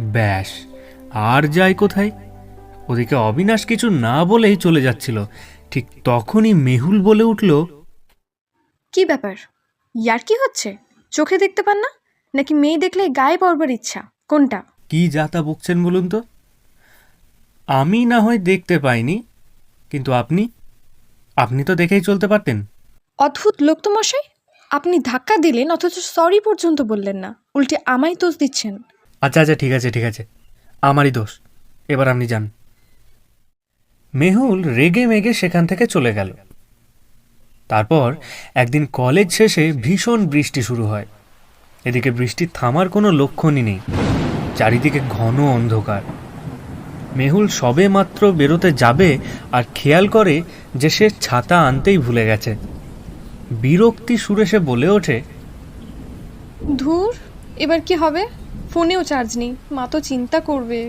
ব্যাস আর যায় কোথায়। ওদিকে অবিনাশ কিছু না বলেই চলে যাচ্ছিল। ঠিক তখনই মেহুল বলে উঠল কি ব্যাপার? ইয়ার কি হচ্ছে? চোখে দেখতে পান না? নাকি মেয়ে দেখলে গায়ে পড়বার ইচ্ছা? কোনটা? কি যাতা বকছেন বলুন তো? আমি না হয় দেখতে পাইনি কিন্তু আপনি আপনি তো দেখেই চলতে পারতেন। অদ্ভুত লোক তো মশাই আপনি ধাক্কা দিলেন অথচ সরি পর্যন্ত বললেন না। উল্টে আমায় দোষ দিচ্ছেন। আচ্ছা আচ্ছা ঠিক আছে ঠিক আছে। আমারই দোষ। এবার আপনি যান। মেহুল রেগে মেগে সেখান থেকে চলে গেল। তারপর একদিন কলেজ শেষে ভীষণ বৃষ্টি শুরু হয়। এদিকে বৃষ্টি থামার কোনো লক্ষণই নেই। চারিদিকে ঘন অন্ধকার। মেহুল সবে মাত্র বেরোতে যাবে আর খেয়াল করে যে সে ছাতা আনতেই ভুলে গেছে। বিরক্তি সুরে সে বলে ওঠে, ধুর, এবার কি হবে? ফোনেও চার্জ নেই। মা তো চিন্তা করবে।